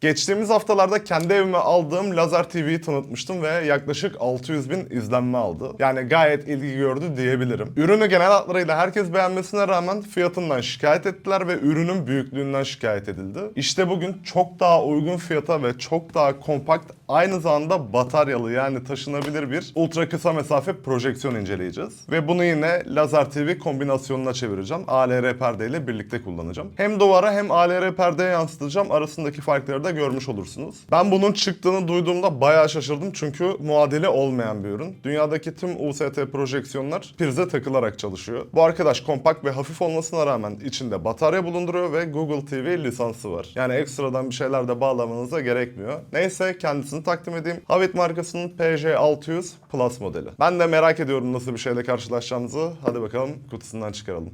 Geçtiğimiz haftalarda kendi evime aldığım Lazer TV'yi tanıtmıştım ve yaklaşık 600 bin izlenme aldı. Yani gayet ilgi gördü diyebilirim. Ürünü genel hatlarıyla herkes beğenmesine rağmen fiyatından şikayet ettiler ve ürünün büyüklüğünden şikayet edildi. İşte bugün çok daha uygun fiyata ve çok daha kompakt aynı zamanda bataryalı yani taşınabilir bir ultra kısa mesafe projeksiyon inceleyeceğiz. Ve bunu yine Lazer TV kombinasyonuna çevireceğim. ALR perdeyle birlikte kullanacağım. Hem duvara hem ALR perdeye yansıtacağım. Arasındaki farkları da görmüş olursunuz. Ben bunun çıktığını duyduğumda bayağı şaşırdım çünkü muadili olmayan bir ürün. Dünyadaki tüm UST projeksiyonlar prize takılarak çalışıyor. Bu arkadaş kompakt ve hafif olmasına rağmen içinde batarya bulunduruyor ve Google TV lisansı var. Yani ekstradan bir şeyler de bağlamanıza gerekmiyor. Neyse kendisini takdim edeyim. Havit markasının PJ600 Plus modeli. Ben de merak ediyorum nasıl bir şeyle karşılaşacağımızı. Hadi bakalım kutusundan çıkaralım.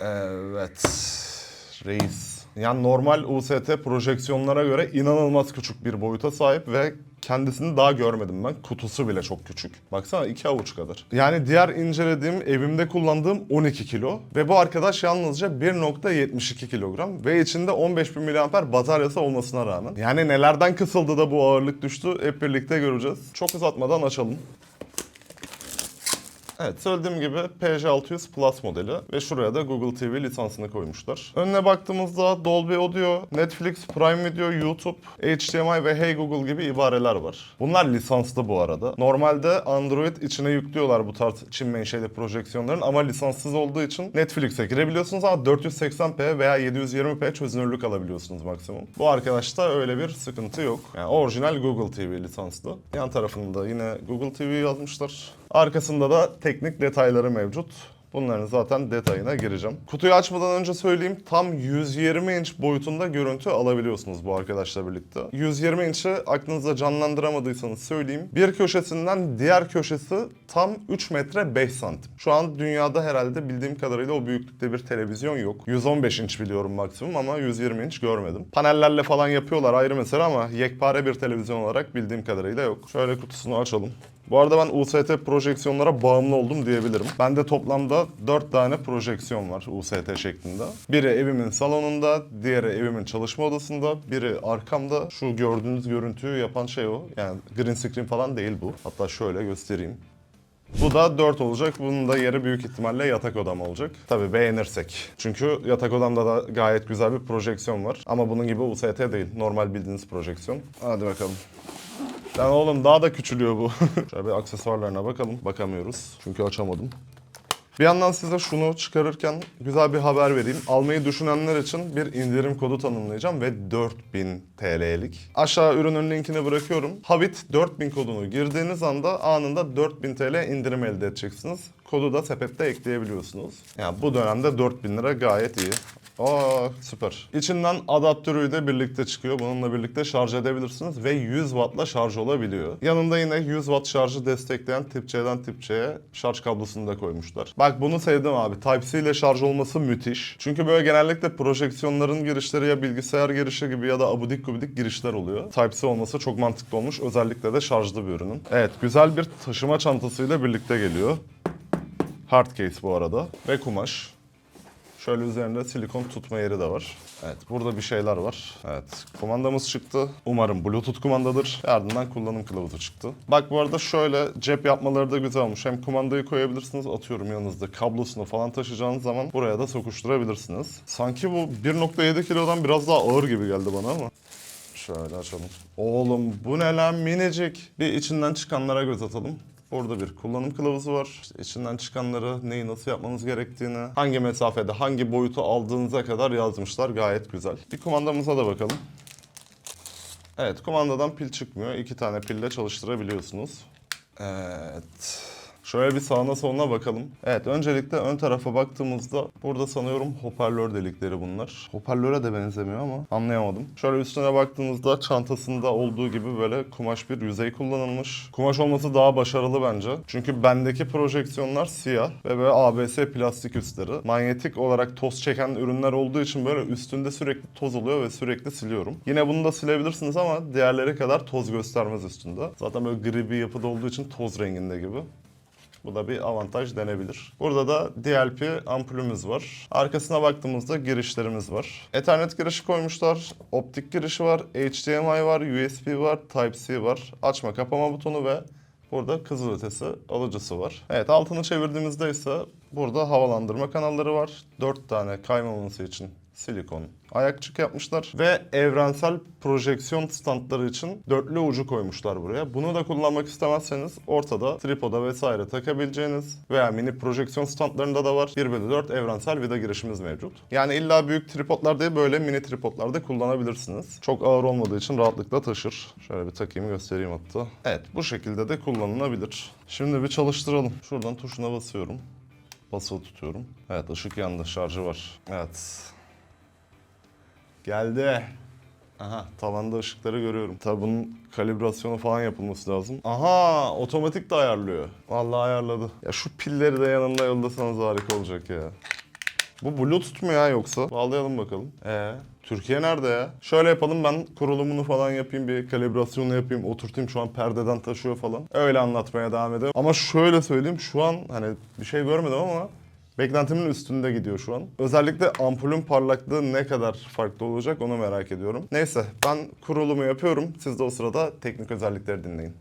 Evet. Reis. Yani normal UST projeksiyonlara göre inanılmaz küçük bir boyuta sahip ve kendisini daha görmedim ben. Kutusu bile çok küçük. Baksana iki avuç kadar. Yani diğer incelediğim, evimde kullandığım 12 kilo. Ve bu arkadaş yalnızca 1.72 kilogram. Ve içinde 15.000 mAh bataryası olmasına rağmen. Yani nelerden kısıldı da bu ağırlık düştü hep birlikte göreceğiz. Çok uzatmadan açalım. Evet söylediğim gibi PJ600 Plus modeli ve şuraya da Google TV lisansını koymuşlar. Önüne baktığımızda Dolby Audio, Netflix, Prime Video, YouTube, HDMI ve Hey Google gibi ibareler var. Bunlar lisanslı bu arada. Normalde Android içine yüklüyorlar bu tarz Çin menşeli projeksiyonların ama lisanssız olduğu için Netflix'e girebiliyorsunuz ama 480p veya 720p çözünürlük alabiliyorsunuz maksimum. Bu arkadaşta öyle bir sıkıntı yok. Yani orijinal Google TV lisanslı. Yan tarafında yine Google TV yazmışlar. Arkasında da teknik detayları mevcut. Bunların zaten detayına gireceğim. Kutuyu açmadan önce söyleyeyim tam 120 inç boyutunda görüntü alabiliyorsunuz bu arkadaşla birlikte. 120 inç'i aklınızda canlandıramadıysanız söyleyeyim. Bir köşesinden diğer köşesi tam 3 metre 5 santim. Şu an dünyada herhalde bildiğim kadarıyla o büyüklükte bir televizyon yok. 115 inç biliyorum maksimum ama 120 inç görmedim. Panellerle falan yapıyorlar ayrı mesele ama yekpare bir televizyon olarak bildiğim kadarıyla yok. Şöyle kutusunu açalım. Bu arada ben UST projeksiyonlara bağımlı oldum diyebilirim. Bende toplamda 4 tane projeksiyon var UST şeklinde. Biri evimin salonunda, diğeri evimin çalışma odasında, biri arkamda. Şu gördüğünüz görüntüyü yapan şey o. Yani green screen falan değil bu. Hatta şöyle göstereyim. Bu da 4 olacak. Bunun da yeri büyük ihtimalle yatak odam olacak. Tabii beğenirsek. Çünkü yatak odamda da gayet güzel bir projeksiyon var. Ama bunun gibi UST değil. Normal bildiğiniz projeksiyon. Hadi bakalım. Lan oğlum daha da küçülüyor bu. Şöyle bir aksesuarlarına bakalım. Bakamıyoruz. Çünkü açamadım. Bir yandan size şunu çıkarırken güzel bir haber vereyim. Almayı düşünenler için bir indirim kodu tanımlayacağım ve 4000 TL'lik. Aşağı ürünün linkini bırakıyorum. Habit 4000 kodunu girdiğiniz anda anında 4000 TL indirim elde edeceksiniz. Kodu da sepette ekleyebiliyorsunuz. Yani bu dönemde 4000 lira gayet iyi. Aa süper. İçinden adaptörü de birlikte çıkıyor. Bununla birlikte şarj edebilirsiniz ve 100 wattla şarj olabiliyor. Yanında yine 100 watt şarjı destekleyen tip C'den tip C'ye şarj kablosunu da koymuşlar. Bak bunu sevdim abi. Type-C ile şarj olması müthiş. Çünkü böyle genellikle projeksiyonların girişleri ya bilgisayar girişi gibi ya da abudik gubidik girişler oluyor. Type-C olması çok mantıklı olmuş. Özellikle de şarjlı bir ürünün. Evet güzel bir taşıma çantasıyla birlikte geliyor. Hard case bu arada ve kumaş. Şöyle üzerinde silikon tutma yeri de var. Evet burada bir şeyler var. Evet kumandamız çıktı. Umarım bluetooth kumandadır. Ardından kullanım kılavuzu çıktı. Bak bu arada şöyle cep yapmaları da güzel olmuş. Hem kumandayı koyabilirsiniz atıyorum yanınızda kablosunu falan taşıyacağınız zaman buraya da sokuşturabilirsiniz. Sanki bu 1.7 kilodan biraz daha ağır gibi geldi bana ama. Şöyle açalım. Oğlum bu ne lan minicik. Bir içinden çıkanlara göz atalım. Burada bir kullanım kılavuzu var. İşte içinden çıkanları, neyi nasıl yapmanız gerektiğini, hangi mesafede, hangi boyutu aldığınıza kadar yazmışlar. Gayet güzel. Bir kumandamıza da bakalım. Evet, kumandadan pil çıkmıyor. İki tane pille çalıştırabiliyorsunuz. Evet. Şöyle bir sağına soluna bakalım. Evet öncelikle ön tarafa baktığımızda burada sanıyorum hoparlör delikleri bunlar. Hoparlöre de benzemiyor ama anlayamadım. Şöyle üstüne baktığımızda çantasında olduğu gibi böyle kumaş bir yüzey kullanılmış. Kumaş olması daha başarılı bence. Çünkü bendeki projeksiyonlar siyah ve böyle ABS plastik üstleri. Manyetik olarak toz çeken ürünler olduğu için böyle üstünde sürekli toz oluyor ve sürekli siliyorum. Yine bunu da silebilirsiniz ama diğerleri kadar toz göstermez üstünde. Zaten böyle gri bir yapıda olduğu için toz renginde gibi. Bu da bir avantaj denebilir. Burada da DLP ampulümüz var. Arkasına baktığımızda girişlerimiz var. Ethernet girişi koymuşlar. Optik girişi var. HDMI var. USB var. Type-C var. Açma kapama butonu ve Burada kızılötesi alıcısı var. Evet altını çevirdiğimizde ise burada havalandırma kanalları var. 4 tane kaymaması için silikon ayakçık yapmışlar ve evrensel projeksiyon standları için dörtlü ucu koymuşlar buraya. Bunu da kullanmak istemezseniz ortada tripoda vesaire takabileceğiniz veya mini projeksiyon standlarında da var 1 bölü 4 evrensel vida girişimiz mevcut. Yani illa büyük tripodlar değil böyle mini tripodlarda kullanabilirsiniz. Çok ağır olmadığı için rahatlıkla taşır. Şöyle bir takayım göstereyim hatta. Evet bu şekilde de kullanılabilir. Şimdi bir çalıştıralım. Şuradan tuşuna basıyorum. Basılı tutuyorum. Evet ışık yandı şarjı var. Evet Geldi. Aha tavanda ışıkları görüyorum. Tabi bunun kalibrasyonu falan yapılması lazım. Aha otomatik de ayarlıyor. Vallahi ayarladı. Ya şu pilleri de yanında yollasanız harika olacak ya. Bu bluetooth mu ya yoksa? Bağlayalım bakalım. Ee, Türkiye nerede ya? Şöyle yapalım ben kurulumunu falan yapayım bir kalibrasyonu yapayım oturtayım şu an perdeden taşıyor falan. Öyle anlatmaya devam edelim. Ama şöyle söyleyeyim şu an hani bir şey görmedim ama Beklentimin üstünde gidiyor şu an. Özellikle ampulün parlaklığı ne kadar farklı olacak onu merak ediyorum. Neyse ben kurulumu yapıyorum. Siz de o sırada teknik özellikleri dinleyin.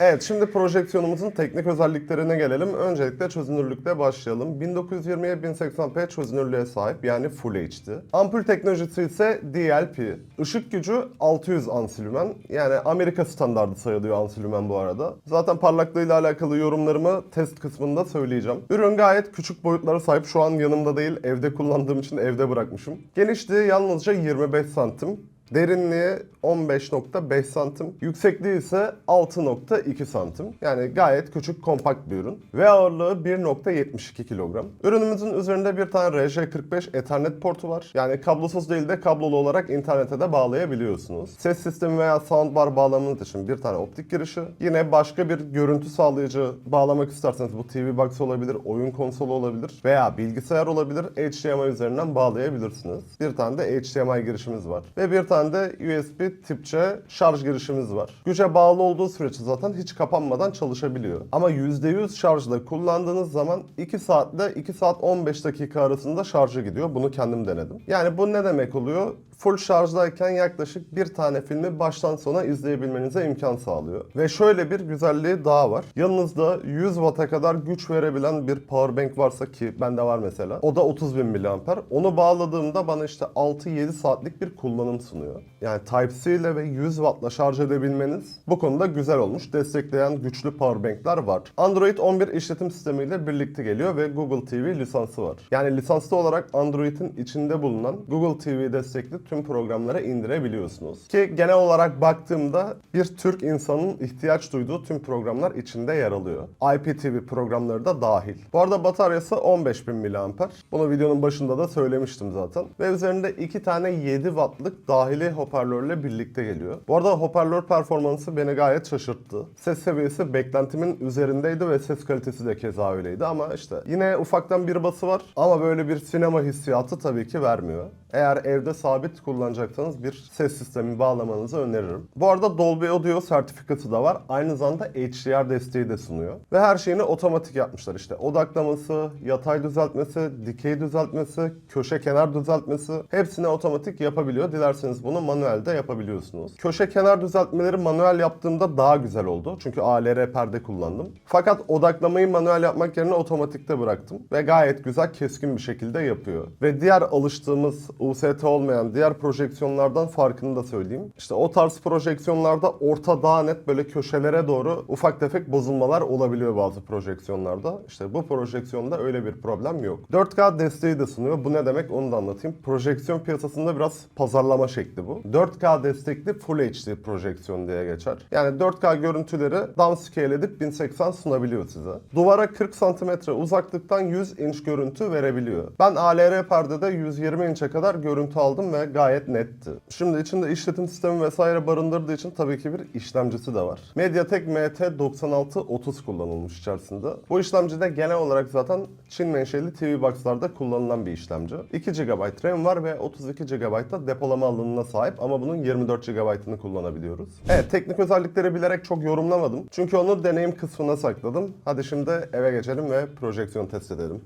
Evet şimdi projeksiyonumuzun teknik özelliklerine gelelim. Öncelikle çözünürlükle başlayalım. 1920'ye 1080p çözünürlüğe sahip yani Full HD. Ampul teknolojisi ise DLP. Işık gücü 600 ansilümen. Yani Amerika standardı sayılıyor ansilümen bu arada. Zaten parlaklığıyla alakalı yorumlarımı test kısmında söyleyeceğim. Ürün gayet küçük boyutlara sahip. Şu an yanımda değil evde kullandığım için evde bırakmışım. Genişliği yalnızca 25 santim. Derinliği 15.5 santim. Yüksekliği ise 6.2 santim. Yani gayet küçük kompakt bir ürün. Ve ağırlığı 1.72 kilogram. Ürünümüzün üzerinde bir tane RJ45 Ethernet portu var. Yani kablosuz değil de kablolu olarak internete de bağlayabiliyorsunuz. Ses sistemi veya soundbar bağlamanız için bir tane optik girişi. Yine başka bir görüntü sağlayıcı bağlamak isterseniz bu TV box olabilir, oyun konsolu olabilir veya bilgisayar olabilir. HDMI üzerinden bağlayabilirsiniz. Bir tane de HDMI girişimiz var. Ve bir tane de USB tip C şarj girişimiz var. Güce bağlı olduğu sürece zaten hiç kapanmadan çalışabiliyor. Ama %100 şarjla kullandığınız zaman 2 saatle 2 saat 15 dakika arasında şarjı gidiyor. Bunu kendim denedim. Yani bu ne demek oluyor? Full şarjdayken yaklaşık bir tane filmi baştan sona izleyebilmenize imkan sağlıyor. Ve şöyle bir güzelliği daha var. Yanınızda 100 Watt'a kadar güç verebilen bir powerbank varsa ki bende var mesela. O da 30.000 mAh. Onu bağladığımda bana işte 6-7 saatlik bir kullanım sunuyor. Yani Type-C ile ve 100 Watt'la şarj edebilmeniz bu konuda güzel olmuş. Destekleyen güçlü powerbankler var. Android 11 işletim sistemiyle birlikte geliyor ve Google TV lisansı var. Yani lisanslı olarak Android'in içinde bulunan Google TV destekli tüm programlara indirebiliyorsunuz. Ki genel olarak baktığımda bir Türk insanın ihtiyaç duyduğu tüm programlar içinde yer alıyor. IPTV programları da dahil. Bu arada bataryası 15.000 mAh. Bunu videonun başında da söylemiştim zaten. Ve üzerinde iki tane 7 wattlık dahili hoparlörle birlikte geliyor. Bu arada hoparlör performansı beni gayet şaşırttı. Ses seviyesi beklentimin üzerindeydi ve ses kalitesi de keza öyleydi ama işte yine ufaktan bir bası var ama böyle bir sinema hissiyatı tabii ki vermiyor. Eğer evde sabit kullanacaksanız bir ses sistemi bağlamanızı öneririm. Bu arada Dolby Audio sertifikası da var. Aynı zamanda HDR desteği de sunuyor. Ve her şeyini otomatik yapmışlar işte. Odaklaması, yatay düzeltmesi, dikey düzeltmesi, köşe kenar düzeltmesi hepsini otomatik yapabiliyor. Dilerseniz bunu manuelde yapabiliyorsunuz. Köşe kenar düzeltmeleri manuel yaptığımda daha güzel oldu. Çünkü ALR perde kullandım. Fakat odaklamayı manuel yapmak yerine otomatikte bıraktım. Ve gayet güzel keskin bir şekilde yapıyor. Ve diğer alıştığımız UST olmayan diğer projeksiyonlardan farkını da söyleyeyim. İşte o tarz projeksiyonlarda orta daha net böyle köşelere doğru ufak tefek bozulmalar olabiliyor bazı projeksiyonlarda. İşte bu projeksiyonda öyle bir problem yok. 4K desteği de sunuyor. Bu ne demek onu da anlatayım. Projeksiyon piyasasında biraz pazarlama şekli bu. 4K destekli Full HD projeksiyon diye geçer. Yani 4K görüntüleri downscale edip 1080 sunabiliyor size. Duvara 40 cm uzaklıktan 100 inç görüntü verebiliyor. Ben ALR perdede 120 inçe kadar görüntü aldım ve gayet netti. Şimdi içinde işletim sistemi vesaire barındırdığı için tabii ki bir işlemcisi de var. MediaTek MT9630 kullanılmış içerisinde. Bu işlemci de genel olarak zaten Çin menşeli TV Box'larda kullanılan bir işlemci. 2 GB RAM var ve 32 GB da depolama alanına sahip ama bunun 24 GB'ını kullanabiliyoruz. Evet teknik özellikleri bilerek çok yorumlamadım. Çünkü onu deneyim kısmına sakladım. Hadi şimdi eve geçelim ve projeksiyon test edelim.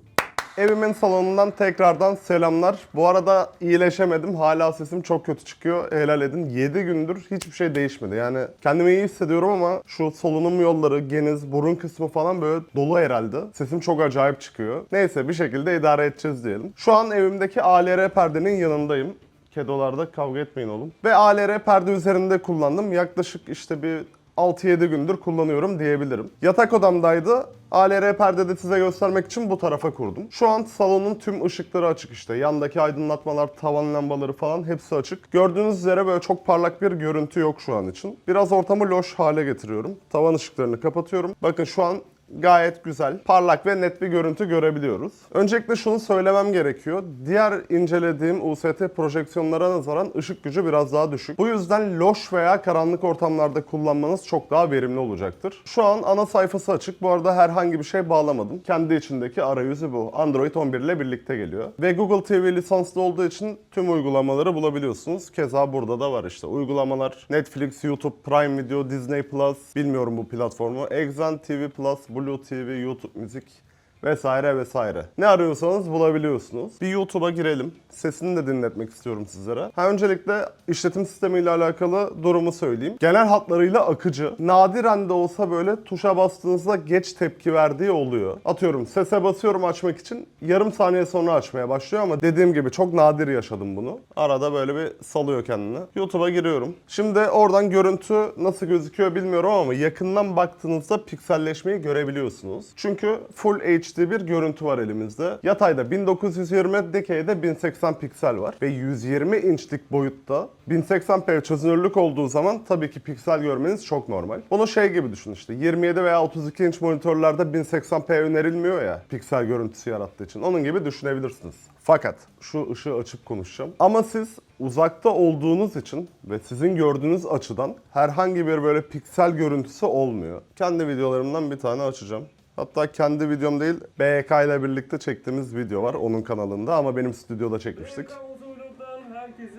Evimin salonundan tekrardan selamlar. Bu arada iyileşemedim. Hala sesim çok kötü çıkıyor. Helal edin. 7 gündür hiçbir şey değişmedi. Yani kendimi iyi hissediyorum ama şu solunum yolları, geniz, burun kısmı falan böyle dolu herhalde. Sesim çok acayip çıkıyor. Neyse bir şekilde idare edeceğiz diyelim. Şu an evimdeki ALR perdenin yanındayım. Kedolarda kavga etmeyin oğlum. Ve ALR perde üzerinde kullandım. Yaklaşık işte bir 6-7 gündür kullanıyorum diyebilirim. Yatak odamdaydı. ALR perdede size göstermek için bu tarafa kurdum. Şu an salonun tüm ışıkları açık işte. Yandaki aydınlatmalar, tavan lambaları falan hepsi açık. Gördüğünüz üzere böyle çok parlak bir görüntü yok şu an için. Biraz ortamı loş hale getiriyorum. Tavan ışıklarını kapatıyorum. Bakın şu an gayet güzel, parlak ve net bir görüntü görebiliyoruz. Öncelikle şunu söylemem gerekiyor. Diğer incelediğim UST projeksiyonlara nazaran ışık gücü biraz daha düşük. Bu yüzden loş veya karanlık ortamlarda kullanmanız çok daha verimli olacaktır. Şu an ana sayfası açık. Bu arada herhangi bir şey bağlamadım. Kendi içindeki arayüzü bu. Android 11 ile birlikte geliyor. Ve Google TV lisanslı olduğu için tüm uygulamaları bulabiliyorsunuz. Keza burada da var işte. Uygulamalar Netflix, YouTube, Prime Video, Disney Plus, bilmiyorum bu platformu. Exxon TV Plus, Blue TV, YouTube Müzik vesaire vesaire. Ne arıyorsanız bulabiliyorsunuz. Bir YouTube'a girelim. Sesini de dinletmek istiyorum sizlere. Ha öncelikle işletim sistemiyle alakalı durumu söyleyeyim. Genel hatlarıyla akıcı. Nadiren de olsa böyle tuşa bastığınızda geç tepki verdiği oluyor. Atıyorum sese basıyorum açmak için yarım saniye sonra açmaya başlıyor ama dediğim gibi çok nadir yaşadım bunu. Arada böyle bir salıyor kendini. YouTube'a giriyorum. Şimdi oradan görüntü nasıl gözüküyor bilmiyorum ama yakından baktığınızda pikselleşmeyi görebiliyorsunuz. Çünkü Full HD bir görüntü var elimizde. Yatayda 1920, dikeyde 1080 piksel var. Ve 120 inçlik boyutta 1080p çözünürlük olduğu zaman tabii ki piksel görmeniz çok normal. Bunu şey gibi düşün işte 27 veya 32 inç monitörlerde 1080p önerilmiyor ya piksel görüntüsü yarattığı için. Onun gibi düşünebilirsiniz. Fakat şu ışığı açıp konuşacağım. Ama siz uzakta olduğunuz için ve sizin gördüğünüz açıdan herhangi bir böyle piksel görüntüsü olmuyor. Kendi videolarımdan bir tane açacağım. Hatta kendi videom değil, BK ile birlikte çektiğimiz video var onun kanalında ama benim stüdyoda çekmiştik.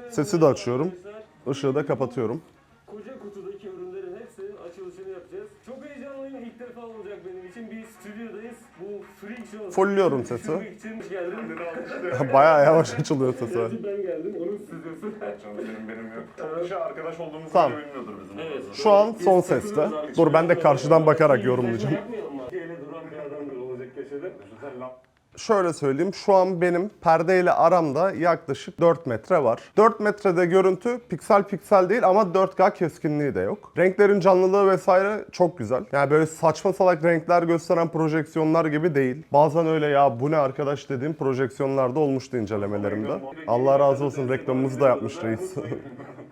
Sesi de açıyorum. Işığı da kapatıyorum. Koca kutudaki ürünlerin hepsi açılışını yapacağız. Çok heyecanlıyım. İlk defa olacak benim için. Bir stüdyodayız. Bu Freak Show. Fullüyorum sesi. Hoş geldin. Bayağı yavaş açılıyor sesi. Gerçi ben geldim. Onun stüdyosu. Canım benim benim yok. Evet. Kişi arkadaş olduğumuzu Tamam. bilmiyordur bizim. Evet. Şu an son seste. Dur ben de karşıdan bakarak yorumlayacağım. yapmayalım mı? Şeyle duran bir adamdır olacak köşede. Şöyle söyleyeyim, şu an benim perdeyle aramda yaklaşık 4 metre var. 4 metrede görüntü piksel piksel değil ama 4K keskinliği de yok. Renklerin canlılığı vesaire çok güzel. Yani böyle saçma salak renkler gösteren projeksiyonlar gibi değil. Bazen öyle ya bu ne arkadaş dediğim projeksiyonlarda olmuştu incelemelerimde. Allah razı olsun reklamımızı da yapmış reis.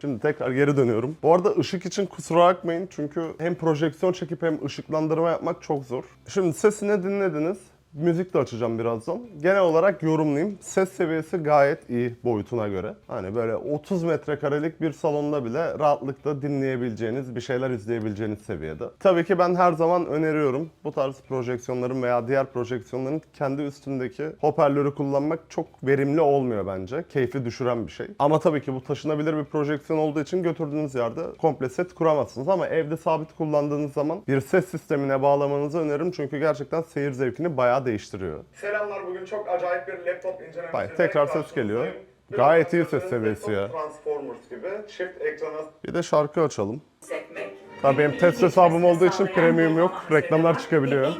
Şimdi tekrar geri dönüyorum. Bu arada ışık için kusura bakmayın çünkü hem projeksiyon çekip hem ışıklandırma yapmak çok zor. Şimdi sesini dinlediniz. Müzik de açacağım birazdan. Genel olarak yorumlayayım. Ses seviyesi gayet iyi boyutuna göre. Hani böyle 30 metrekarelik bir salonda bile rahatlıkla dinleyebileceğiniz, bir şeyler izleyebileceğiniz seviyede. Tabii ki ben her zaman öneriyorum. Bu tarz projeksiyonların veya diğer projeksiyonların kendi üstündeki hoparlörü kullanmak çok verimli olmuyor bence. Keyfi düşüren bir şey. Ama tabii ki bu taşınabilir bir projeksiyon olduğu için götürdüğünüz yerde komple set kuramazsınız. Ama evde sabit kullandığınız zaman bir ses sistemine bağlamanızı öneririm. Çünkü gerçekten seyir zevkini bayağı değiştiriyor. Selamlar bugün çok acayip bir laptop incelemesi. Bak tekrar ses geliyor. Gayet iyi ses seviyesi ya. Transformers gibi çift ekrana... Bir de şarkı açalım. sekmek. Tabii benim test hesabım olduğu için premium yok. Reklamlar çıkabiliyor.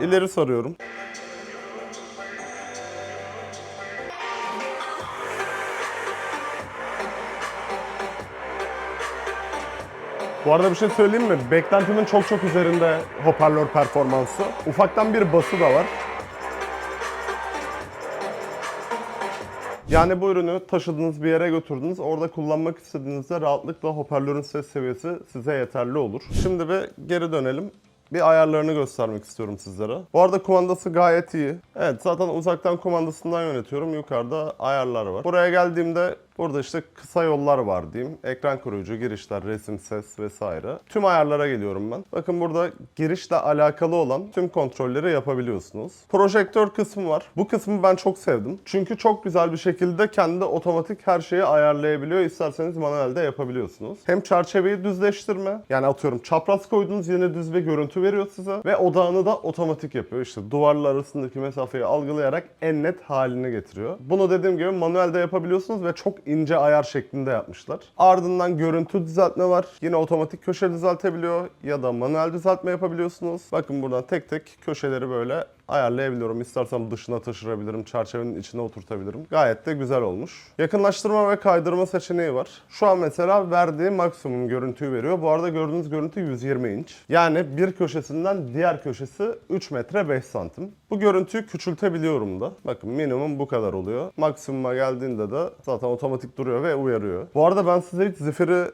İleri sarıyorum. Bu arada bir şey söyleyeyim mi? Beklentimin çok çok üzerinde hoparlör performansı. Ufaktan bir bası da var. Yani bu ürünü taşıdığınız bir yere götürdünüz. Orada kullanmak istediğinizde rahatlıkla hoparlörün ses seviyesi size yeterli olur. Şimdi bir geri dönelim. bir ayarlarını göstermek istiyorum sizlere. Bu arada kumandası gayet iyi. Evet zaten uzaktan kumandasından yönetiyorum. Yukarıda ayarlar var. Buraya geldiğimde Burada işte kısa yollar var diyeyim. Ekran koruyucu, girişler, resim, ses vesaire. Tüm ayarlara geliyorum ben. Bakın burada girişle alakalı olan tüm kontrolleri yapabiliyorsunuz. Projektör kısmı var. Bu kısmı ben çok sevdim. Çünkü çok güzel bir şekilde kendi otomatik her şeyi ayarlayabiliyor. İsterseniz manuelde yapabiliyorsunuz. Hem çerçeveyi düzleştirme. Yani atıyorum çapraz koydunuz yine düz bir görüntü veriyor size. Ve odağını da otomatik yapıyor. İşte duvarlar arasındaki mesafeyi algılayarak en net haline getiriyor. Bunu dediğim gibi manuelde yapabiliyorsunuz ve çok ince ayar şeklinde yapmışlar. Ardından görüntü düzeltme var. Yine otomatik köşe düzeltebiliyor ya da manuel düzeltme yapabiliyorsunuz. Bakın buradan tek tek köşeleri böyle ayarlayabiliyorum. İstersem dışına taşırabilirim, çerçevenin içine oturtabilirim. Gayet de güzel olmuş. Yakınlaştırma ve kaydırma seçeneği var. Şu an mesela verdiği maksimum görüntüyü veriyor. Bu arada gördüğünüz görüntü 120 inç. Yani bir köşesinden diğer köşesi 3 metre 5 santim. Bu görüntüyü küçültebiliyorum da. Bakın minimum bu kadar oluyor. Maksimuma geldiğinde de zaten otomatik duruyor ve uyarıyor. Bu arada ben size hiç zifiri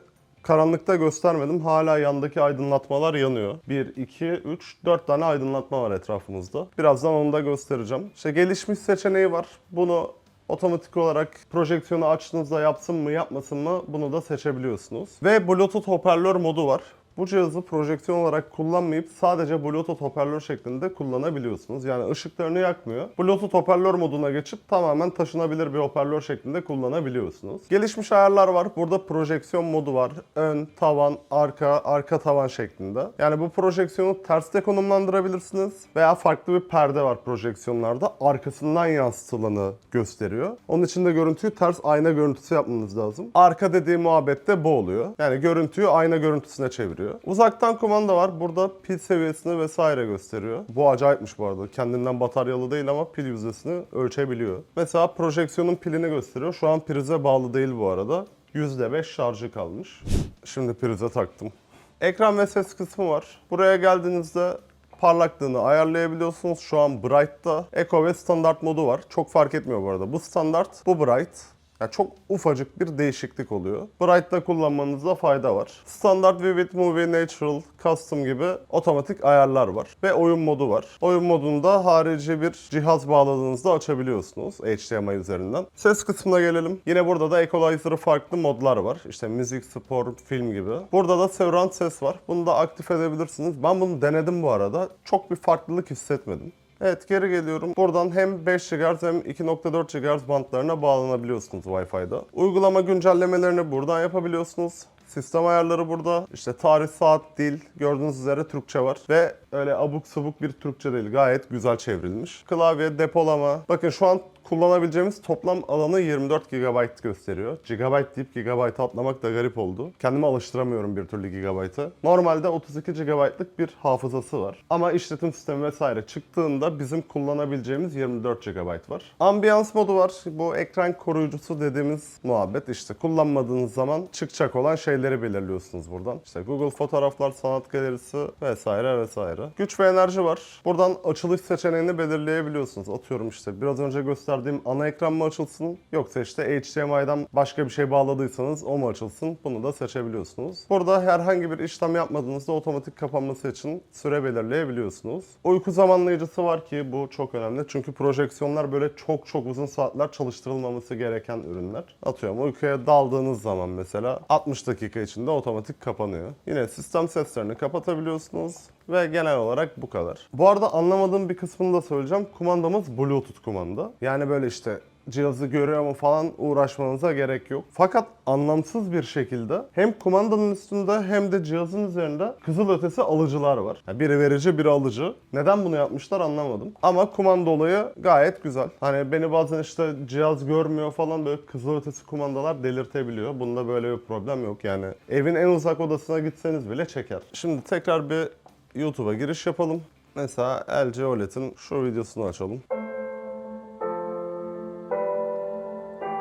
Karanlıkta göstermedim. Hala yandaki aydınlatmalar yanıyor. 1, 2, 3, 4 tane aydınlatma var etrafımızda. Birazdan onu da göstereceğim. İşte gelişmiş seçeneği var. Bunu otomatik olarak projeksiyonu açtığınızda yapsın mı yapmasın mı bunu da seçebiliyorsunuz. Ve Bluetooth hoparlör modu var. Bu cihazı projeksiyon olarak kullanmayıp sadece Bluetooth hoparlör şeklinde kullanabiliyorsunuz. Yani ışıklarını yakmıyor. Bluetooth hoparlör moduna geçip tamamen taşınabilir bir hoparlör şeklinde kullanabiliyorsunuz. Gelişmiş ayarlar var. Burada projeksiyon modu var. Ön, tavan, arka, arka tavan şeklinde. Yani bu projeksiyonu terste konumlandırabilirsiniz veya farklı bir perde var projeksiyonlarda. Arkasından yansıtılanı gösteriyor. Onun için de görüntüyü ters ayna görüntüsü yapmanız lazım. Arka dediği muhabbette bu oluyor. Yani görüntüyü ayna görüntüsüne çeviriyor. Uzaktan kumanda var. Burada pil seviyesini vesaire gösteriyor. Bu acayipmiş bu arada. Kendinden bataryalı değil ama pil yüzdesini ölçebiliyor. Mesela projeksiyonun pilini gösteriyor. Şu an prize bağlı değil bu arada. %5 şarjı kalmış. Şimdi prize taktım. Ekran ve ses kısmı var. Buraya geldiğinizde parlaklığını ayarlayabiliyorsunuz. Şu an Bright'ta Eco ve standart modu var. Çok fark etmiyor bu arada. Bu standart, bu Bright. Yani çok ufacık bir değişiklik oluyor. Bright'ta kullanmanızda fayda var. Standart Vivid, Movie, Natural, Custom gibi otomatik ayarlar var. Ve oyun modu var. Oyun modunda harici bir cihaz bağladığınızda açabiliyorsunuz HDMI üzerinden. Ses kısmına gelelim. Yine burada da Equalizer'ı farklı modlar var. İşte müzik, spor, film gibi. Burada da surround ses var. Bunu da aktif edebilirsiniz. Ben bunu denedim bu arada. Çok bir farklılık hissetmedim. Evet geri geliyorum. Buradan hem 5 GHz hem 2.4 GHz bantlarına bağlanabiliyorsunuz Wi-Fi'da. Uygulama güncellemelerini buradan yapabiliyorsunuz. Sistem ayarları burada. İşte tarih, saat, dil gördüğünüz üzere Türkçe var. Ve öyle abuk sabuk bir Türkçe değil. Gayet güzel çevrilmiş. Klavye, depolama. Bakın şu an kullanabileceğimiz toplam alanı 24 GB gösteriyor. GB deyip GB atlamak da garip oldu. Kendimi alıştıramıyorum bir türlü GB'ı. Normalde 32 GB'lık bir hafızası var. Ama işletim sistemi vesaire çıktığında bizim kullanabileceğimiz 24 GB var. Ambiyans modu var. Bu ekran koruyucusu dediğimiz muhabbet işte kullanmadığınız zaman çıkacak olan şeyleri belirliyorsunuz buradan. İşte Google Fotoğraflar, Sanat Galerisi vesaire vesaire. Güç ve enerji var. Buradan açılış seçeneğini belirleyebiliyorsunuz. Atıyorum işte biraz önce gösterdiğim ana ekran mı açılsın yoksa işte HDMI'den başka bir şey bağladıysanız o mu açılsın bunu da seçebiliyorsunuz. Burada herhangi bir işlem yapmadığınızda otomatik kapanması için süre belirleyebiliyorsunuz. Uyku zamanlayıcısı var ki bu çok önemli çünkü projeksiyonlar böyle çok çok uzun saatler çalıştırılmaması gereken ürünler. Atıyorum uykuya daldığınız zaman mesela 60 dakika içinde otomatik kapanıyor. Yine sistem seslerini kapatabiliyorsunuz ve genel olarak bu kadar. Bu arada anlamadığım bir kısmını da söyleyeceğim. Kumandamız Bluetooth kumanda. Yani böyle işte cihazı görüyor mu falan uğraşmanıza gerek yok. Fakat anlamsız bir şekilde hem kumandanın üstünde hem de cihazın üzerinde kızılötesi alıcılar var. Yani biri verici biri alıcı. Neden bunu yapmışlar anlamadım. Ama kumanda olayı gayet güzel. Hani beni bazen işte cihaz görmüyor falan böyle kızılötesi kumandalar delirtebiliyor. Bunda böyle bir problem yok yani. Evin en uzak odasına gitseniz bile çeker. Şimdi tekrar bir YouTube'a giriş yapalım. Mesela LG OLED'in şu videosunu açalım.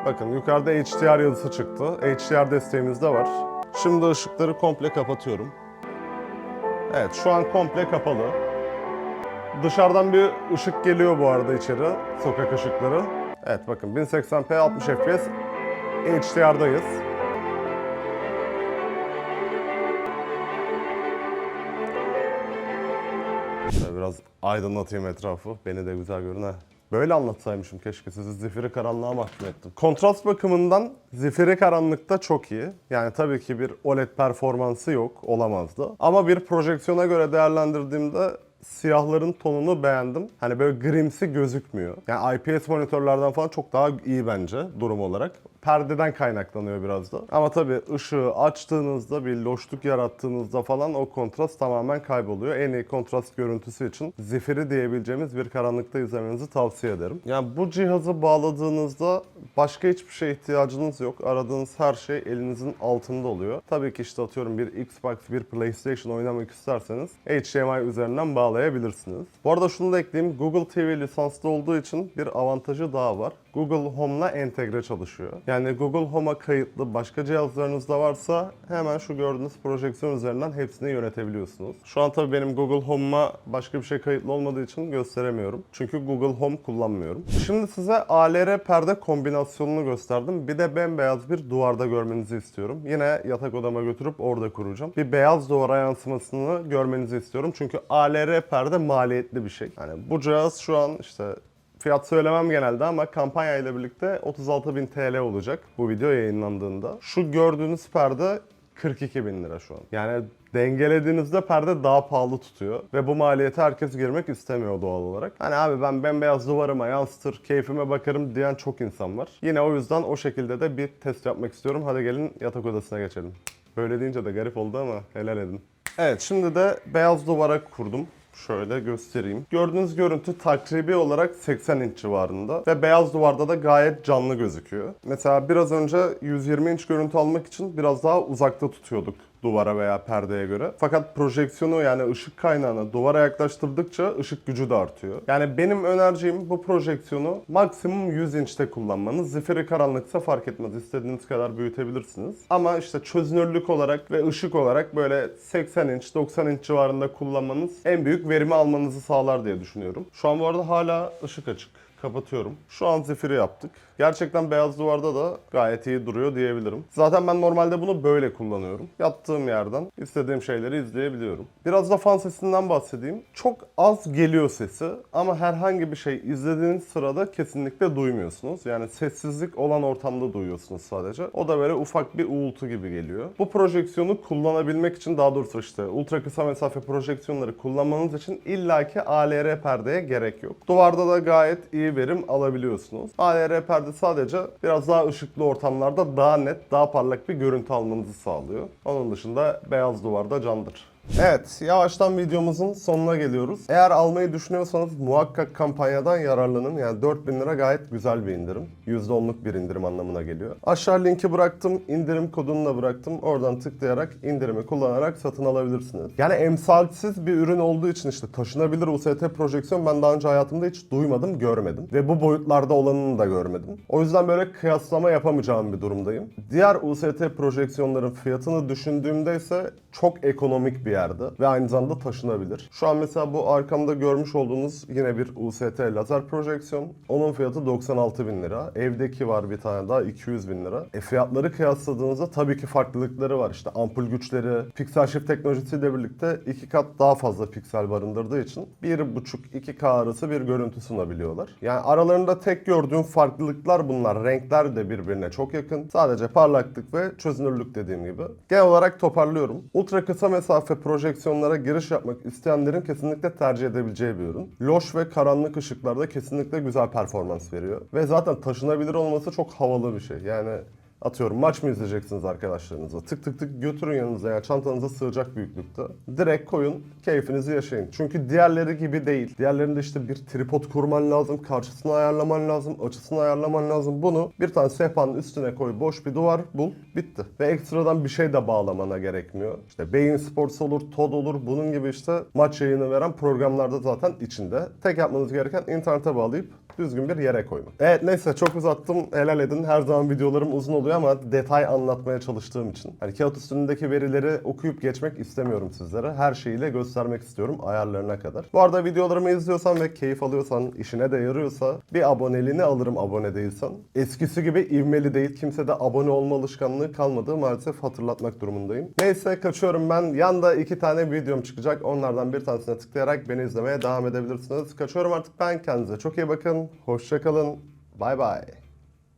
Bakın yukarıda HDR yazısı çıktı. HDR desteğimiz de var. Şimdi ışıkları komple kapatıyorum. Evet şu an komple kapalı. Dışarıdan bir ışık geliyor bu arada içeri. Sokak ışıkları. Evet bakın 1080p 60 fps HDR'dayız. Aydınlatayım etrafı. Beni de güzel görün ha. Böyle anlatsaymışım keşke sizi zifiri karanlığa mahkum ettim. Kontrast bakımından zifiri karanlıkta çok iyi. Yani tabii ki bir OLED performansı yok, olamazdı. Ama bir projeksiyona göre değerlendirdiğimde siyahların tonunu beğendim. Hani böyle grimsi gözükmüyor. Yani IPS monitörlerden falan çok daha iyi bence durum olarak. Perdeden kaynaklanıyor biraz da. Ama tabii ışığı açtığınızda bir loşluk yarattığınızda falan o kontrast tamamen kayboluyor. En iyi kontrast görüntüsü için zifiri diyebileceğimiz bir karanlıkta izlemenizi tavsiye ederim. Yani bu cihazı bağladığınızda başka hiçbir şeye ihtiyacınız yok. Aradığınız her şey elinizin altında oluyor. Tabii ki işte atıyorum bir Xbox, bir PlayStation oynamak isterseniz HDMI üzerinden bağlayabilirsiniz. Bu arada şunu da ekleyeyim. Google TV lisanslı olduğu için bir avantajı daha var. Google Home'la entegre çalışıyor. Yani Google Home'a kayıtlı başka cihazlarınızda varsa hemen şu gördüğünüz projeksiyon üzerinden hepsini yönetebiliyorsunuz. Şu an tabii benim Google Home'uma başka bir şey kayıtlı olmadığı için gösteremiyorum. Çünkü Google Home kullanmıyorum. Şimdi size ALR perde kombinasyonunu gösterdim. Bir de bembeyaz bir duvarda görmenizi istiyorum. Yine yatak odama götürüp orada kuracağım. Bir beyaz duvara yansımasını görmenizi istiyorum. Çünkü ALR perde maliyetli bir şey. Yani bu cihaz şu an işte Fiyat söylemem genelde ama kampanya ile birlikte 36.000 TL olacak bu video yayınlandığında. Şu gördüğünüz perde 42.000 lira şu an. Yani dengelediğinizde perde daha pahalı tutuyor. Ve bu maliyete herkes girmek istemiyor doğal olarak. Hani abi ben bembeyaz duvarıma yansıtır, keyfime bakarım diyen çok insan var. Yine o yüzden o şekilde de bir test yapmak istiyorum. Hadi gelin yatak odasına geçelim. Böyle deyince de garip oldu ama helal edin. Evet şimdi de beyaz duvara kurdum. Şöyle göstereyim. Gördüğünüz görüntü takribi olarak 80 inç civarında ve beyaz duvarda da gayet canlı gözüküyor. Mesela biraz önce 120 inç görüntü almak için biraz daha uzakta tutuyorduk duvara veya perdeye göre. Fakat projeksiyonu yani ışık kaynağını duvara yaklaştırdıkça ışık gücü de artıyor. Yani benim önereceğim bu projeksiyonu maksimum 100 inçte kullanmanız. Zifiri karanlıksa fark etmez. İstediğiniz kadar büyütebilirsiniz. Ama işte çözünürlük olarak ve ışık olarak böyle 80 inç, 90 inç civarında kullanmanız en büyük verimi almanızı sağlar diye düşünüyorum. Şu an bu arada hala ışık açık. Kapatıyorum. Şu an zifiri yaptık. Gerçekten beyaz duvarda da gayet iyi duruyor diyebilirim. Zaten ben normalde bunu böyle kullanıyorum. Yattığım yerden istediğim şeyleri izleyebiliyorum. Biraz da fan sesinden bahsedeyim. Çok az geliyor sesi ama herhangi bir şey izlediğiniz sırada kesinlikle duymuyorsunuz. Yani sessizlik olan ortamda duyuyorsunuz sadece. O da böyle ufak bir uğultu gibi geliyor. Bu projeksiyonu kullanabilmek için daha doğrusu işte ultra kısa mesafe projeksiyonları kullanmanız için illaki ALR perdeye gerek yok. Duvarda da gayet iyi verim alabiliyorsunuz. ALR perde sadece biraz daha ışıklı ortamlarda daha net, daha parlak bir görüntü almanızı sağlıyor. Onun dışında beyaz duvarda candır. Evet, yavaştan videomuzun sonuna geliyoruz. Eğer almayı düşünüyorsanız muhakkak kampanyadan yararlanın. Yani 4000 lira gayet güzel bir indirim. %10'luk bir indirim anlamına geliyor. Aşağı linki bıraktım, indirim kodunu da bıraktım. Oradan tıklayarak indirimi kullanarak satın alabilirsiniz. Yani emsalsiz bir ürün olduğu için işte taşınabilir UST projeksiyon ben daha önce hayatımda hiç duymadım, görmedim. Ve bu boyutlarda olanını da görmedim. O yüzden böyle kıyaslama yapamayacağım bir durumdayım. Diğer UST projeksiyonların fiyatını düşündüğümde ise çok ekonomik bir yerde ve aynı zamanda taşınabilir. Şu an mesela bu arkamda görmüş olduğunuz yine bir UST lazer projeksiyon. Onun fiyatı 96 bin lira. Evdeki var bir tane daha 200 bin lira. E fiyatları kıyasladığınızda tabii ki farklılıkları var. İşte ampul güçleri, piksel shift teknolojisiyle birlikte iki kat daha fazla piksel barındırdığı için 1.5-2K arası bir görüntü sunabiliyorlar. Yani aralarında tek gördüğüm farklılıklar bunlar. Renkler de birbirine çok yakın. Sadece parlaklık ve çözünürlük dediğim gibi. Genel olarak toparlıyorum. Ultra kısa mesafe projeksiyonlara giriş yapmak isteyenlerin kesinlikle tercih edebileceği bir ürün. Loş ve karanlık ışıklarda kesinlikle güzel performans veriyor. Ve zaten taşınabilir olması çok havalı bir şey. Yani Atıyorum maç mı izleyeceksiniz arkadaşlarınızla? Tık tık tık götürün yanınıza ya çantanıza sığacak büyüklükte. Direkt koyun, keyfinizi yaşayın. Çünkü diğerleri gibi değil. Diğerlerinde işte bir tripod kurman lazım, karşısını ayarlaman lazım, açısını ayarlaman lazım. Bunu bir tane sehpanın üstüne koy, boş bir duvar bul, bitti. Ve ekstradan bir şey de bağlamana gerekmiyor. İşte Beyin Sports olur, Todd olur, bunun gibi işte maç yayını veren programlarda zaten içinde. Tek yapmanız gereken internete bağlayıp düzgün bir yere koymak. Evet neyse çok uzattım. Helal edin. Her zaman videolarım uzun oluyor ama detay anlatmaya çalıştığım için. Hani kağıt üstündeki verileri okuyup geçmek istemiyorum sizlere. Her şeyiyle göstermek istiyorum ayarlarına kadar. Bu arada videolarımı izliyorsan ve keyif alıyorsan, işine de yarıyorsa bir aboneliğini alırım abone değilsen. Eskisi gibi ivmeli değil. Kimse de abone olma alışkanlığı kalmadı. Maalesef hatırlatmak durumundayım. Neyse kaçıyorum ben. Yanda iki tane videom çıkacak. Onlardan bir tanesine tıklayarak beni izlemeye devam edebilirsiniz. Kaçıyorum artık ben. Kendinize çok iyi bakın. Hoşçakalın. Bay bay.